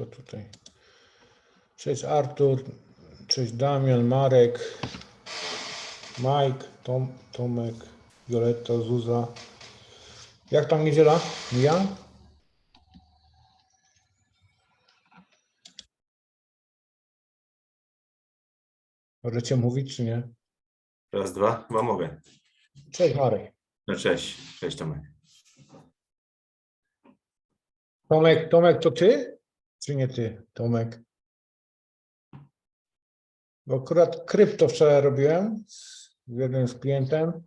kto tutaj? Cześć Artur, cześć Damian, Marek, Mike, Tom, Tomek, Violetta, Zuza. Jak tam niedziela? Ja? Możecie mówić, czy nie? Raz, dwa, chyba mogę. Cześć Marek. No cześć, cześć Tomek. Tomek, Tomek, to ty? Czy nie ty, Tomek? Bo akurat krypto wczoraj robiłem z jednym z klientem.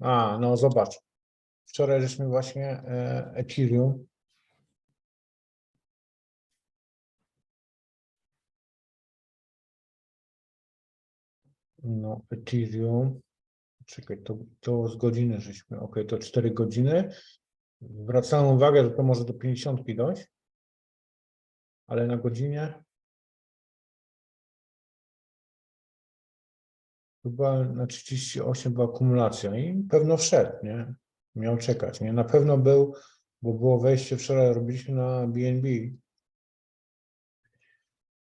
A, no zobacz. Wczoraj żeśmy właśnie e, Ethereum. No, Ethereum. Czekaj, to, to z godziny żeśmy. Ok, to 4 godziny. Zwracałem uwagę, że to może do 50 dojść, ale na godzinie chyba na 38 była akumulacja i pewno wszedł, nie? Miał czekać, nie? Na pewno był, bo było wejście wczoraj, robiliśmy na BNB.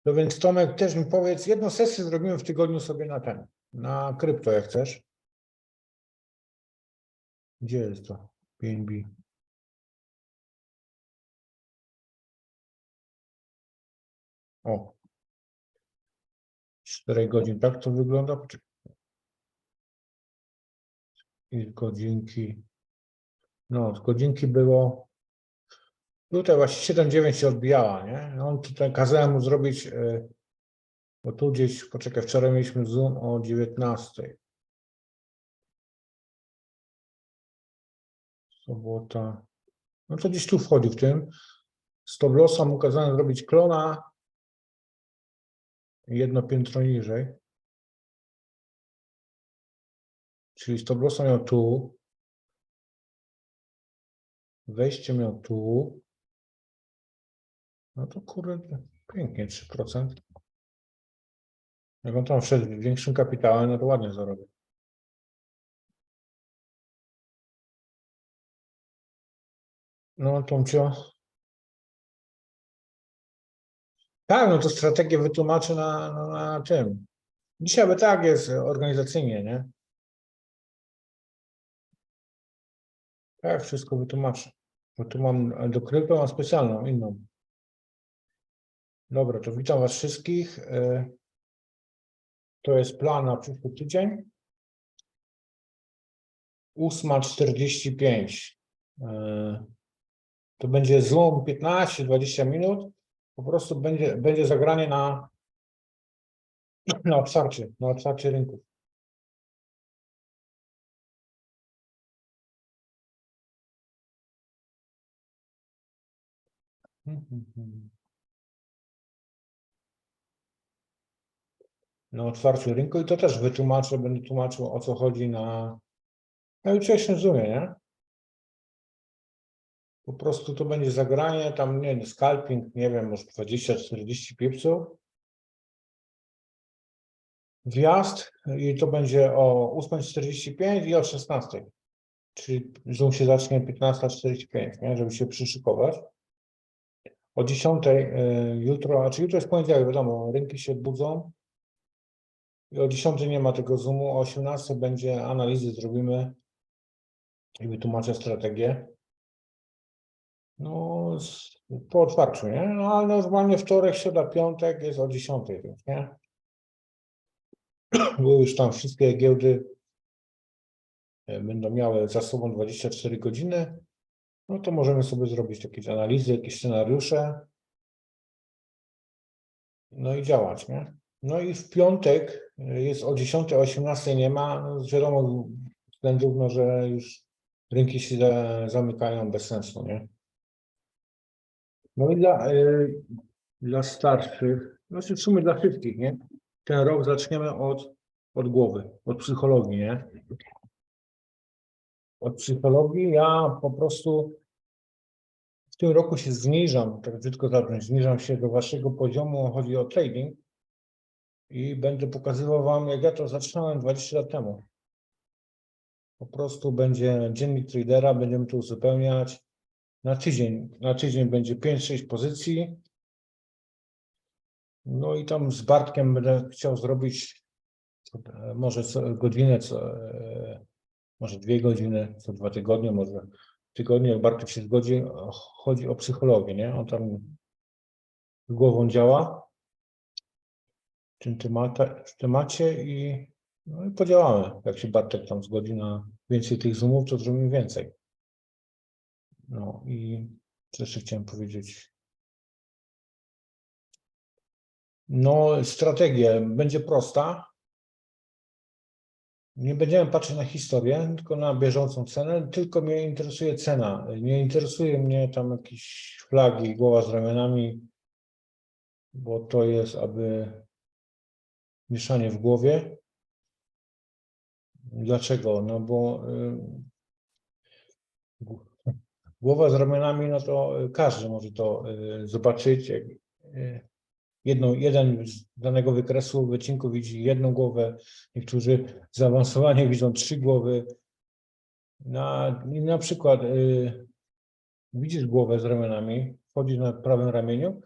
No więc Tomek, też mi powiedz, jedną sesję zrobimy w tygodniu sobie na ten, na krypto, jak chcesz. Gdzie jest to? BNB. O. 4 godzin, tak to wygląda? Z godzinki. No, z godzinki było. Tutaj właśnie 7-9 się odbijała, nie? No, On tutaj kazałem mu zrobić, e, bo tu gdzieś, poczekaj, wczoraj mieliśmy Zoom o 19. Sobota. No to gdzieś tu wchodzi w tym. Lossa mu kazałem zrobić klona jedno piętro niżej. Czyli stop lossa miał tu. Wejście miał tu. No to kurde, pięknie, 3%. Jak on tam wszedł większym kapitałem, no to ładnie zarobił. No, Tomcio. Tak, no to strategię wytłumaczę na, na, na tym. Dzisiaj by tak jest organizacyjnie, nie? Tak, wszystko wytłumaczę. Bo tu mam do krypto mam specjalną, inną. Dobra, to witam Was wszystkich. E, To jest plan na przyszły tydzień. 8.45. E, To będzie Zoom 15-20 minut. Po prostu będzie, będzie zagranie na, na otwarcie, na otwarcie rynków. Na otwarciu rynku i to też wytłumaczę, będę tłumaczył o co chodzi na, na jutrzejszym Zoomie, nie? Po prostu to będzie zagranie, tam nie wiem, scalping, nie wiem, może 20-40 pipsów. Wjazd i to będzie o 8.45 i o 16.00. Czyli Zoom się zacznie 15.45, nie? żeby się przyszykować. O 10.00 y, jutro, a czy jutro jest poniedziałek, wiadomo, rynki się budzą. I o 10.00 nie ma tego Zoomu, o 18.00 będzie analizy, zrobimy i wytłumaczę strategię. No, po otwarciu, nie? No, ale normalnie wtorek, środa, piątek jest o 10, więc nie? Bo już tam wszystkie giełdy e, będą miały za sobą 24 godziny, no to możemy sobie zrobić jakieś analizy, jakieś scenariusze, no i działać, nie? No i w piątek e, jest o 10, o 18 nie ma, no z wiadomo względów, no, że już rynki się za- zamykają bez sensu, nie? No i dla, y, dla starszych, znaczy w sumie dla wszystkich, nie? Ten rok zaczniemy od, od głowy, od psychologii, nie? Od psychologii ja po prostu w tym roku się zniżam, tak brzydko zabrzmi, zniżam się do waszego poziomu, chodzi o trading i będę pokazywał wam, jak ja to zaczynałem 20 lat temu. Po prostu będzie dziennik tradera, będziemy to uzupełniać. Na tydzień, na tydzień będzie 5-6 pozycji. No i tam z Bartkiem będę chciał zrobić e, może co godzinę, co, e, może dwie godziny, co dwa tygodnie, może tygodnie, jak Bartek się zgodzi, chodzi o psychologię, nie? On tam głową działa w tym w temacie i, no i podziałamy. Jak się Bartek tam zgodzi na więcej tych zoomów, to zrobimy więcej. No i co jeszcze chciałem powiedzieć? No, strategia będzie prosta. Nie będziemy patrzeć na historię, tylko na bieżącą cenę. Tylko mnie interesuje cena. Nie interesuje mnie tam jakieś flagi, głowa z ramionami, bo to jest aby mieszanie w głowie. Dlaczego? No bo y, g- głowa z ramionami, no to y, każdy może to y, zobaczyć. y, Jedną, jeden z danego wykresu wycinku widzi jedną głowę, niektórzy zaawansowanie widzą trzy głowy. Na, na przykład y, widzisz głowę z ramionami, wchodzisz na prawym ramieniu,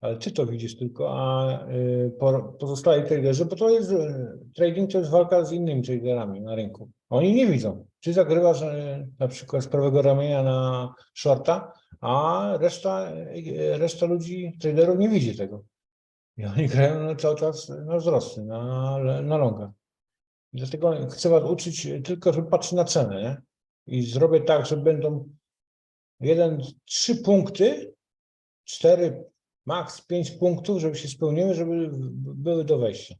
ale ty to widzisz tylko, a y, po- traderzy, bo to jest trading, to jest walka z innymi traderami na rynku. Oni nie widzą. Ty zagrywasz na przykład z prawego ramienia na shorta, a reszta, reszta ludzi, traderów nie widzi tego. I oni grają cały czas na wzrosty, na, na longa. I Dlatego chcę was uczyć tylko, żeby patrzeć na cenę, nie? I zrobię tak, że będą jeden, trzy punkty, cztery, maks pięć punktów, żeby się spełniły, żeby były do wejścia.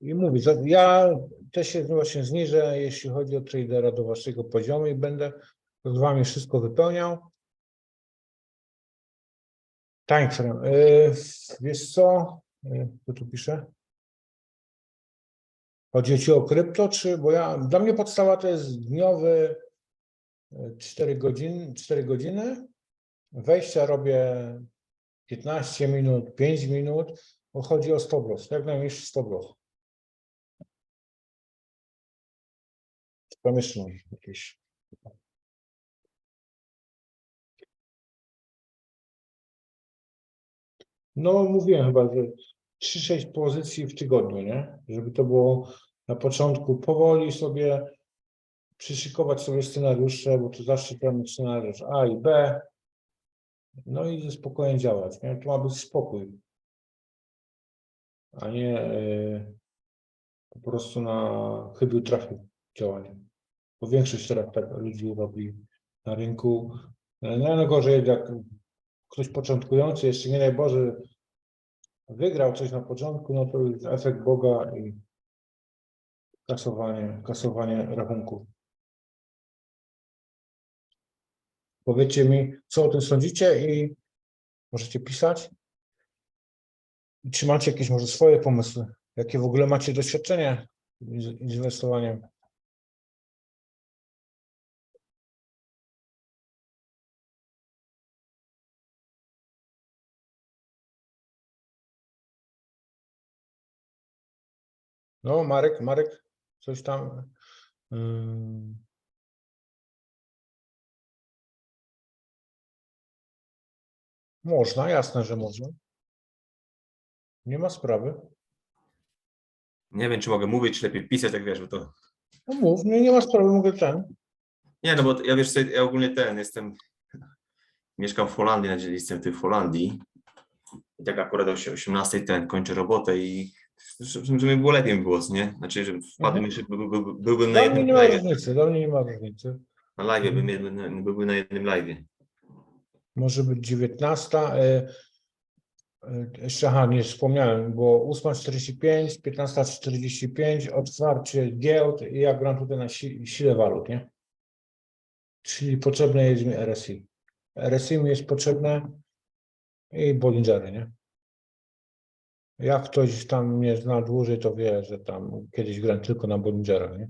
I mówię, za- ja też się właśnie zniżę, jeśli chodzi o tradera do waszego poziomu i będę z wami wszystko wypełniał. Timeframe. Wiesz co? Yy, Co tu pisze? Chodzi ci o krypto, czy bo ja dla mnie podstawa to jest dniowy 4 godziny, 4 godziny. Wejścia robię 15 minut, 5 minut, bo chodzi o stop loss, jak najmniejszy stop loss. Mam jakieś. No, mówiłem chyba, że 3-6 pozycji w tygodniu, nie? Żeby to było na początku powoli sobie przyszykować sobie scenariusze, bo to zawsze ten scenariusz A i B. No i ze spokojem działać, nie? To ma być spokój, a nie e, po prostu na chybił trafił działanie. Bo większość teraz tak ludzi robi na rynku. E, No najgorzej jak ktoś początkujący, jeszcze nie daj wygrał coś na początku, no to jest efekt Boga i kasowanie, kasowanie rachunków. Powiedzcie mi, co o tym sądzicie i możecie pisać. I czy macie jakieś może swoje pomysły? Jakie w ogóle macie doświadczenie z inwestowaniem? No, Marek, Marek, coś tam. ym, Można, jasne, że można. Nie ma sprawy. Nie wiem, czy mogę mówić, czy lepiej pisać, tak wiesz, bo to... No mów, nie, nie ma sprawy, mogę ten. Nie, no bo ja wiesz, co, ja ogólnie ten, jestem... Mieszkam w Holandii, na ty w Holandii. I tak akurat o 18 ten kończę robotę i żeby żeby było lepiej co nie? Znaczy, że wpadłem jeszcze, by, by, by, byłbym na jednym nie ma live, różnicy, dla mnie nie ma różnicy. na live bym jednym, byłbym na jednym live. Może być 19. e, e, Jeszcze, aha, nie wspomniałem, było 8.45, 15.45, otwarcie giełd i ja gram tutaj na si sile walut, nie? Czyli potrzebne jest mi RSI. RSI mi jest potrzebne i Bollingery, nie? Jak ktoś tam mnie zna dłużej, to wie, że tam kiedyś grałem tylko na Bollingerach, nie?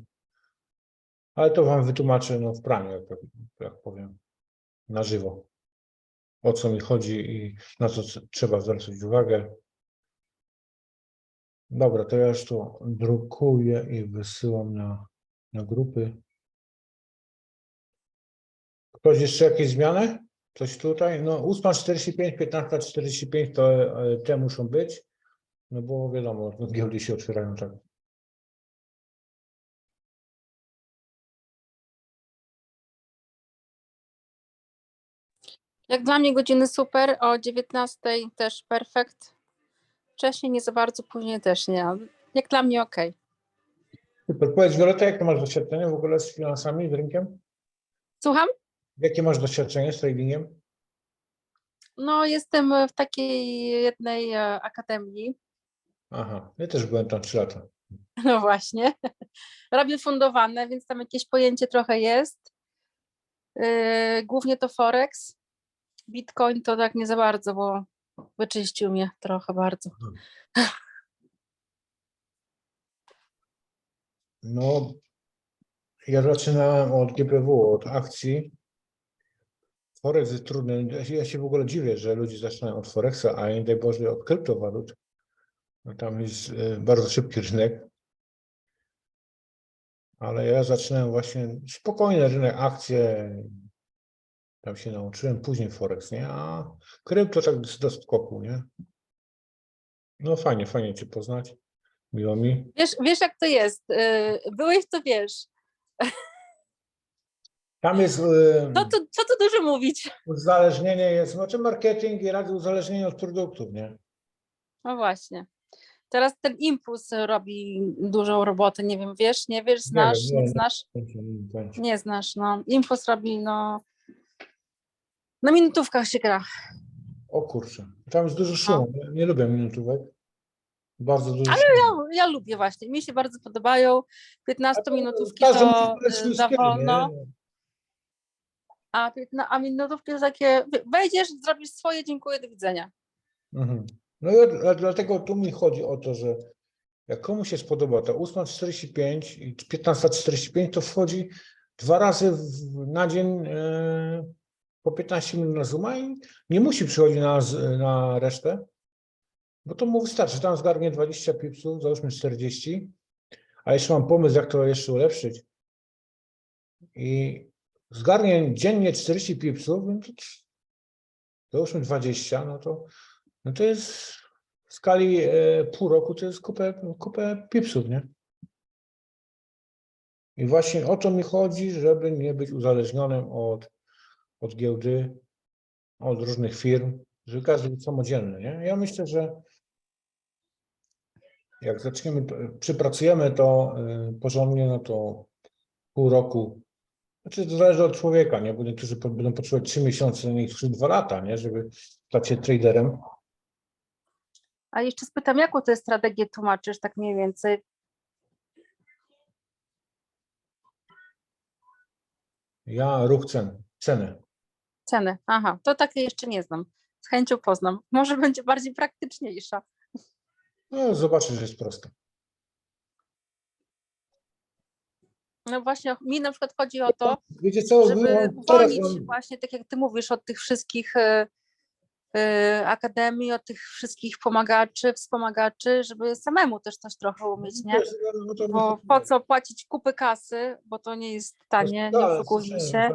Ale to wam wytłumaczę no, w praniu, jak, jak powiem, na żywo o co mi chodzi i na co tr- trzeba zwracać uwagę. Dobra, to ja już to drukuję i wysyłam na, na grupy. Ktoś jeszcze jakieś zmiany? Coś tutaj? No 8.45, 15.45 to e, te muszą być. No bo wiadomo, no, giełdy się otwierają tak. Jak dla mnie godziny super, o 19 też perfekt. Wcześniej nie za bardzo, później też nie. Jak dla mnie ok. Super. Powiedz Wioleta, jakie masz doświadczenie w ogóle z finansami, z rynkiem? Słucham? Jakie masz doświadczenie z tradingiem? No, jestem w takiej jednej e, akademii. Aha, ja też byłem tam 3 lata. No właśnie. Robię fundowane, więc tam jakieś pojęcie trochę jest. Yy, Głównie to Forex. Bitcoin to tak nie za bardzo, bo wyczyścił mnie trochę bardzo. No, ja zaczynałem od GPW, od akcji. Forex jest trudny. Ja się- Ja się w ogóle dziwię, że ludzie zaczynają od Forexa, a nie daj Boże od kryptowalut. No tam jest e, bardzo szybki rynek. Ale ja zaczynałem właśnie spokojny rynek, akcje. Tam się nauczyłem, później Forex, nie? A krypto tak do, skoku, nie? No fajnie, fajnie Cię poznać. Miło mi. Wiesz, wiesz jak to jest? Yy, Byłeś, to wiesz. Tam jest. e, No to, co tu dużo mówić? Uzależnienie jest, znaczy marketing i rady uzależnienie od produktów, nie? No właśnie. Teraz ten impuls robi dużą robotę. Nie wiem, wiesz, nie wiesz, znasz, nie, nie, nie. znasz? Nie znasz, no. Impuls robi, no. Na minutówkach się gra. O kurczę, tam jest dużo szumu, nie, nie lubię minutówek. Bardzo dużo Ale szumu. Ja, ja lubię właśnie, mi się bardzo podobają. 15 A to to y, za wolno, a, 15, a minutówki to takie, wejdziesz, zrobisz swoje, dziękuję, do widzenia. Mhm. No i dla- dlatego tu mi chodzi o to, że jak komuś się spodoba ta 8.45 i 15.45, to wchodzi dwa razy na dzień e, po 15 minut na Zooma i nie musi przychodzić na, na resztę, bo to mu wystarczy. Tam zgarnie 20 pipsów, załóżmy 40, a jeszcze mam pomysł, jak to jeszcze ulepszyć. I zgarnie dziennie 40 pipsów, załóżmy 20, no to, no to jest w skali e, pół roku to jest kupę, kupę pipsów, nie? I właśnie o to mi chodzi, żeby nie być uzależnionym od, od giełdy, od różnych firm, żeby każdy był samodzielny, nie? Ja myślę, że jak zaczniemy, przypracujemy to e, porządnie, no to pół roku, znaczy to zależy od człowieka, nie? Bo niektórzy będą potrzebować 3 miesiące, niektórzy 2 lata, nie? Żeby stać się traderem. A jeszcze spytam, jaką tę strategię tłumaczysz, tak mniej więcej? Ja ruch cen, ceny. Ceny. Aha, to takie jeszcze nie znam. Z chęcią poznam. Może będzie bardziej praktyczniejsza. No, zobaczysz, że jest proste. No właśnie, mi na przykład chodzi o to, Wiecie co, żeby wy- teraz uwolnić wam- się właśnie, tak jak ty mówisz, od tych wszystkich e, akademii, od tych wszystkich pomagaczy, wspomagaczy, żeby samemu też coś trochę umieć, nie? no to- Bo po co płacić kupy kasy, bo to nie jest tanie, nie Tak, oszukujmy się.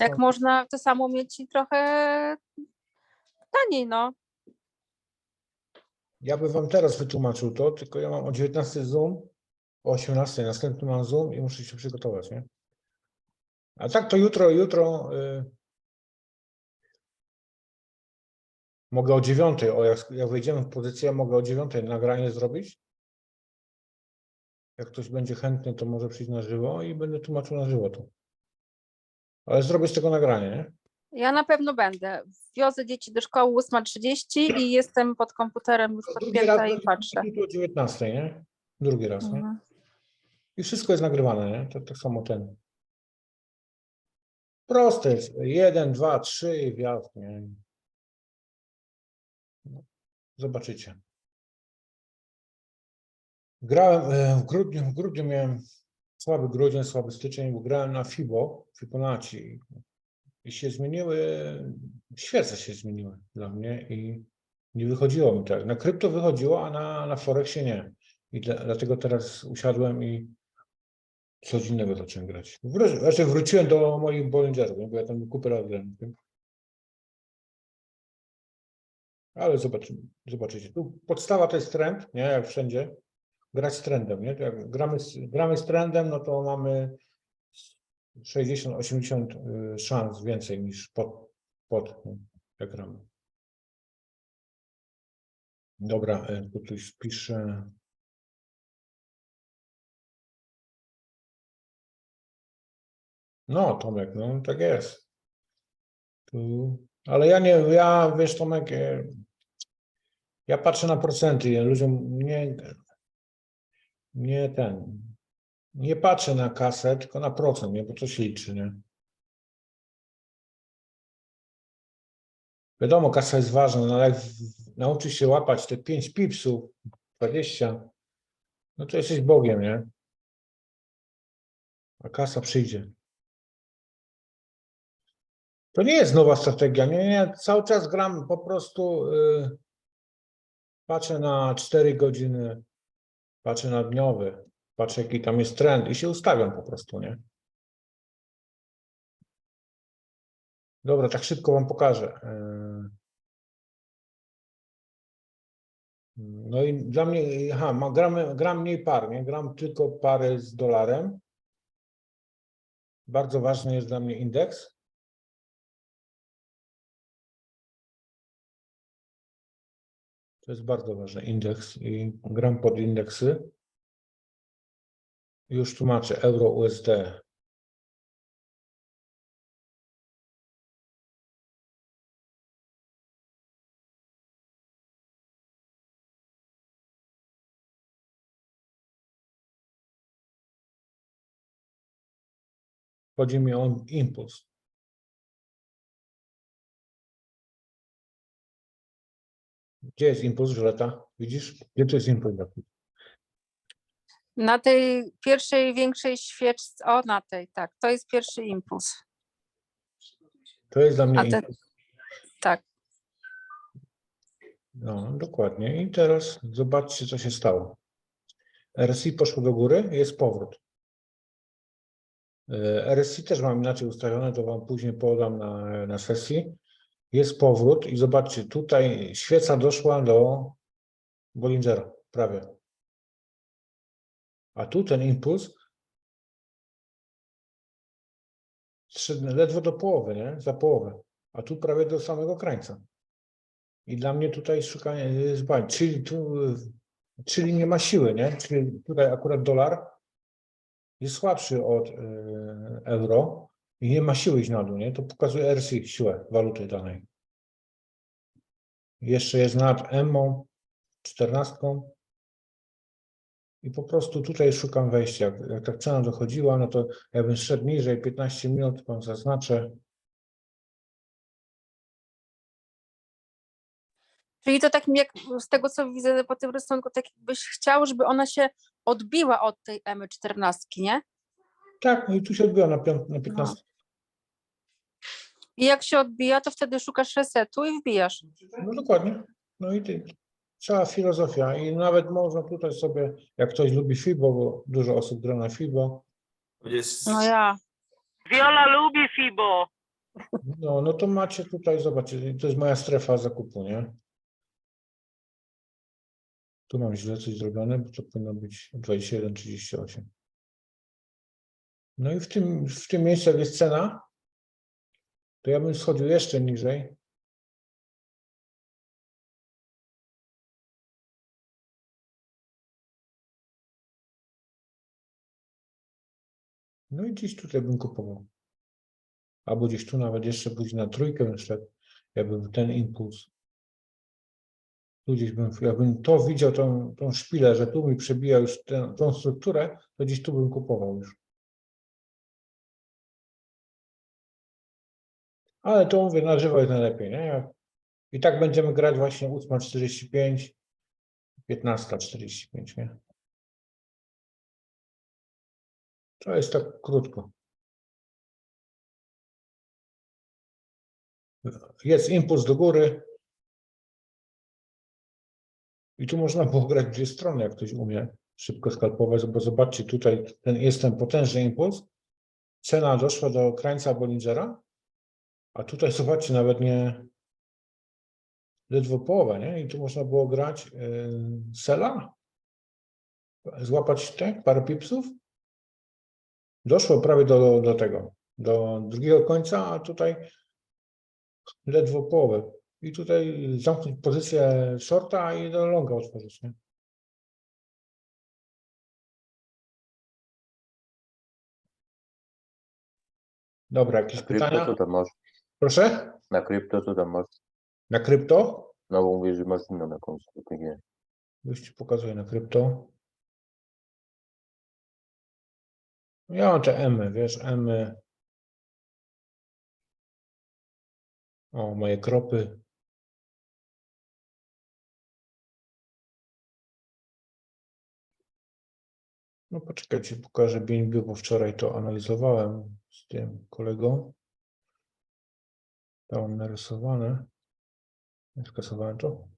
Jak można to samo mieć i trochę taniej, no. Ja bym wam teraz wytłumaczył to, tylko ja mam o 19 Zoom, o 18 następny mam Zoom i muszę się przygotować, nie? A tak to jutro, jutro mogę o 9, o jak, jak wejdziemy w pozycję, mogę o 9 nagranie zrobić. Jak ktoś będzie chętny, to może przyjść na żywo i będę tłumaczył na żywo to. Ale zrobię z tego nagranie, nie? Ja na pewno będę. Wiozę dzieci do szkoły 8.30 i jestem pod komputerem już Drugi podpięta raz i będzie patrzę. jutro o 19, nie? Drugi raz, nie? Mhm. I wszystko jest nagrywane, nie? To tak samo ten. Proste jest. Jeden, dwa, trzy i wjazd, nie? Zobaczycie. Grałem e, w grudniu, w grudniu miałem słaby grudzień, słaby styczeń, bo grałem na FIBO, Fibonacci i się zmieniły, świece się zmieniły dla mnie i nie wychodziło mi tak. Na krypto wychodziło, a na, na Forexie nie. I dla, dlatego teraz usiadłem i coś innego zacząłem grać. Wró- Znaczy wróciłem do moich Bollingerów, bo ja tam kupę. Ale zobaczymy, zobaczycie. Tu podstawa to jest trend, nie? Jak wszędzie. Grać z trendem, nie? Jak gramy z, gramy z trendem, no to mamy 60-80 y, szans więcej niż pod, pod jak gramy. Dobra, y, tu coś piszę. No, Tomek, no tak jest. Tu, ale ja nie, ja wiesz, Tomek, e, ja patrzę na procenty, ja ludziom nie, nie ten, nie patrzę na kasę, tylko na procent, nie, bo się liczy, nie. Wiadomo, kasa jest ważna, no ale jak nauczysz się łapać te 5 pipsów, 20, no to jesteś Bogiem, nie? A kasa przyjdzie. To nie jest nowa strategia. Nie, nie, cały czas gram po prostu. y, patrzę na 4 godziny, patrzę na dniowy, patrzę jaki tam jest trend i się ustawiam po prostu, nie? Dobra, tak szybko wam pokażę. y. No i dla mnie, aha, ma, gramy, gram mniej par, nie? Gram tylko pary z dolarem. Bardzo ważny jest dla mnie indeks. To jest bardzo ważny indeks i gram pod indeksy. Już tłumaczę, euro USD. Chodzi mi o impuls. Gdzie jest impuls, Żyleta? Widzisz? Gdzie to jest impuls? Na tej pierwszej większej świeczce, o na tej, tak, to jest pierwszy impuls. To jest dla mnie A te- impuls. Tak, No, dokładnie. I teraz zobaczcie, co się stało. RSI poszło do góry, jest powrót. E, RSI też mam inaczej ustawione, to Wam później podam na, na sesji. Jest powrót i zobaczcie, tutaj świeca doszła do Bollingera, prawie. A tu ten impuls ledwo do połowy, nie? Za połowę. A tu prawie do samego krańca. I dla mnie tutaj szukanie jest bań. Czyli tu, czyli nie ma siły, nie? Czyli tutaj akurat dolar jest słabszy od y, euro i nie ma siły iść na dół, nie? To pokazuje RSI siłę waluty danej. Jeszcze jest nad EMO 14 i po prostu tutaj szukam wejścia. Jak, jak ta cena dochodziła, no to jakbym szedł niżej 15 minut, to zaznaczę. czyli to tak jak z tego co widzę po tym rysunku, tak jakbyś chciał, żeby ona się odbiła od tej M14, nie? Tak, no i tu się odbyła na, piąt, na 15. I jak się odbija, to wtedy szukasz resetu i wbijasz. No dokładnie. No i ty. Cała filozofia. I nawet można tutaj sobie, jak ktoś lubi FIBO, bo dużo osób gra na FIBO, Jest, No ja. Viola lubi Fibo. no, no to macie tutaj, zobaczcie, to jest moja strefa zakupu, nie? Tu mam źle coś zrobione, bo to powinno być 21,38. No i w tym, w tym miejscu, jak jest cena, to ja bym schodził jeszcze niżej. No i gdzieś tutaj bym kupował. Albo gdzieś tu nawet jeszcze później na trójkę bym szedł, jakby ten impuls. Tu gdzieś bym, jakbym to widział, tą, tą szpilę, że tu mi przebija już tę, tą strukturę, to gdzieś tu bym kupował już. Ale to mówię, na żywo jest najlepiej, nie? I tak będziemy grać właśnie 8.45, 15.45, nie? To jest tak krótko. Jest impuls do góry. I tu można było grać dwie strony, jak ktoś umie. szybko skalpować, bo zobaczcie, tutaj ten, jest ten potężny impuls. Cena doszła do krańca Bollingera, a tutaj zobaczcie, nawet nie ledwo połowę, nie? I tu można było grać yy, sela, złapać te parę pipsów. Doszło prawie do, do tego, do drugiego końca, a tutaj ledwo połowę. I tutaj zamknąć pozycję shorta i do longa otworzyć, nie? Dobra, jakieś pytania? co tam masz? Proszę? Na krypto co tam masz? Na krypto? No bo mówisz, że masz inną jakąś strategię. Już ci pokazuję na krypto. Ja mam te M, wiesz, M. O, moje kropy. No poczekajcie, pokażę BNB, bo wczoraj to analizowałem z tym kolegą. To mam narysowane. Skasowałem to.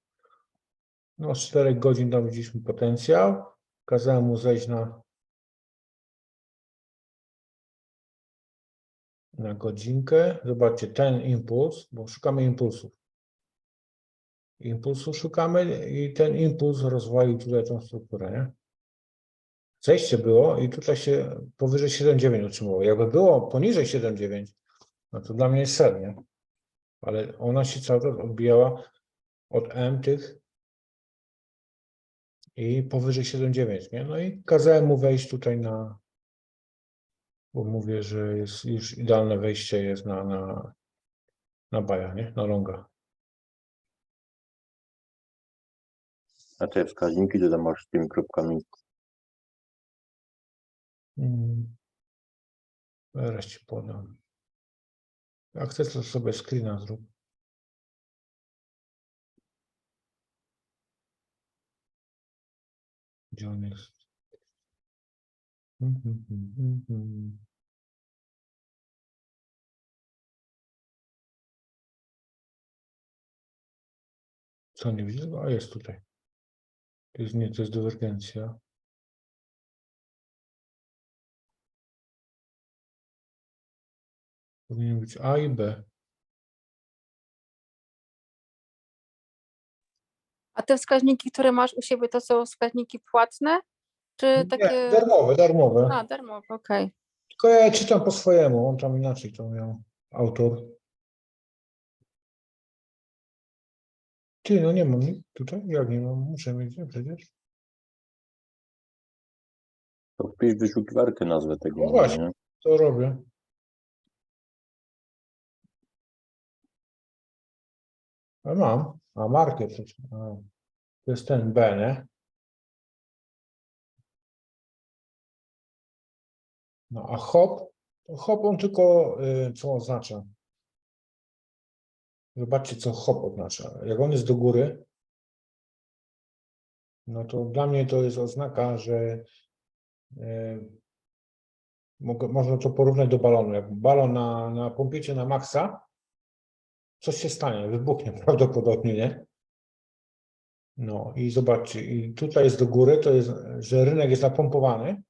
No, z 4 godzin tam widzieliśmy potencjał. Kazałem mu zejść na, na godzinkę. Zobaczcie, ten impuls, bo szukamy impulsów. Impulsu szukamy i ten impuls rozwalił tutaj tą strukturę, nie? Zejście było i tutaj się powyżej 7,9 utrzymywało. Jakby było poniżej 7,9, no to dla mnie jest ser, nie? Ale ona się cały czas odbijała od M tych i powyżej 7,9, nie? No i kazałem mu wejść tutaj na, bo mówię, że jest już idealne wejście jest na, na, na baja, nie? Na longa. A te wskaźniki to masz z tymi kropkami. Mm. Zaraz ci podam. Jak chcesz, to sobie screena zrób. Gdzie on jest? Co nie widzę? A jest tutaj. To jest nie, to jest dywergencja. Powinien być A i B. A te wskaźniki, które masz u siebie, to są wskaźniki płatne? Czy Nie, takie. darmowe, darmowe. A, darmowe, okej. Tylko ja czytam po swojemu, on tam inaczej to miał autor. Ty, no nie mam nic tutaj, jak nie mam, muszę mieć, nie, przecież. To wpisz w wyszukiwarkę nazwę tego. No właśnie. nie? To robię. A mam, a market, a, to jest ten B, nie? No a hop, hop on tylko, y, co oznacza? Zobaczcie, co hop oznacza. Jak on jest do góry, no to dla mnie to jest oznaka, że y, mogę, można to porównać do balonu. Jak balon na, na pompiecie na maksa, coś się stanie, wybuchnie prawdopodobnie, nie? No i zobaczcie, i tutaj jest do góry, to jest, że rynek jest napompowany.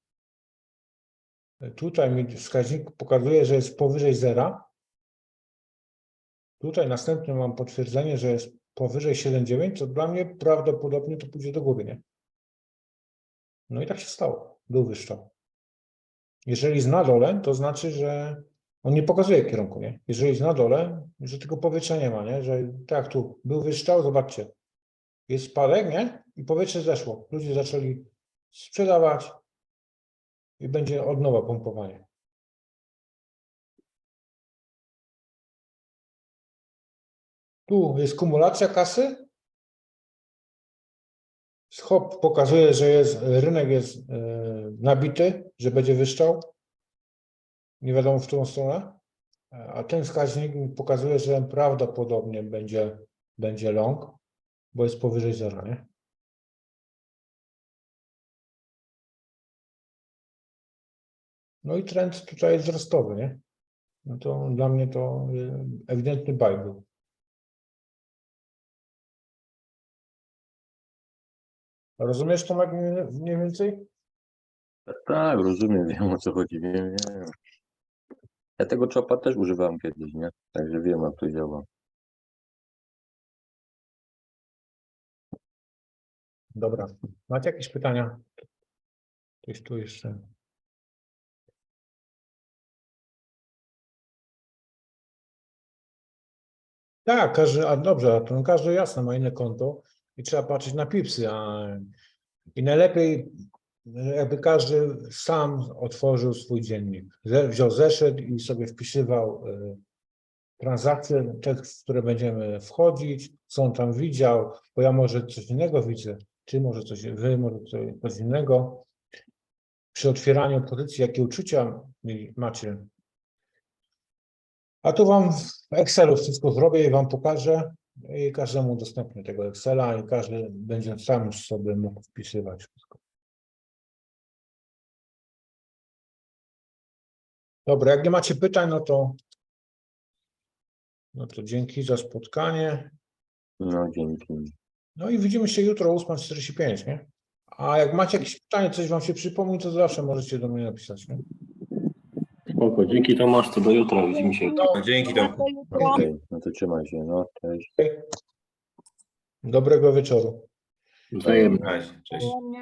Tutaj mi wskaźnik pokazuje, że jest powyżej zera. Tutaj następnie mam potwierdzenie, że jest powyżej 7,9, to dla mnie prawdopodobnie to pójdzie do góry, nie? No i tak się stało. Był wyszczał. Jeżeli jest na dole, to znaczy, że on nie pokazuje kierunku, nie? Jeżeli jest na dole, że tylko powietrza nie ma, nie? Że tak tu był wyszczał, zobaczcie. Jest spadek, nie? I powietrze zeszło. Ludzie zaczęli sprzedawać i będzie od nowa pompowanie. Tu jest kumulacja kasy. Schop pokazuje, że jest, rynek jest e, nabity, że będzie wyszczał. Nie wiadomo w którą stronę. A ten wskaźnik mi pokazuje, że prawdopodobnie będzie, będzie long, bo jest powyżej zera, nie? No i trend tutaj jest wzrostowy, nie? No to dla mnie to e, ewidentny buy był. Rozumiesz mniej- mniej więcej? Tak, rozumiem, wiem o co chodzi, wiem, wiem. Ja tego czopa też używałem kiedyś, nie? Także wiem jak to działa. Dobra. Macie jakieś pytania? Ktoś tu jeszcze? Tak, każdy, a dobrze, to każdy jasne ma inne konto i trzeba patrzeć na pipsy, a i najlepiej jakby każdy sam otworzył swój dziennik. Wziął zeszyt i sobie wpisywał y, transakcje, te, w które będziemy wchodzić, co on tam widział, bo ja może coś innego widzę, czy może coś, wy może coś, innego. Przy otwieraniu pozycji, jakie uczucia macie. A tu wam w Excelu wszystko zrobię i wam pokażę i każdemu udostępnię tego Excela i każdy będzie sam sobie mógł wpisywać wszystko. Dobra, jak nie macie pytań, no to no to dzięki za spotkanie. No dzięki. No i widzimy się jutro o 8.45, nie? A jak macie jakieś pytanie, coś wam się przypomni, to zawsze możecie do mnie napisać, nie? Spoko, dzięki Tomasz, to do jutra, widzimy się. jutro. No, dzięki Tom. Okej, no to trzymaj się, no cześć. Dobrego wieczoru. Wzajemnie. Na razie, Cześć.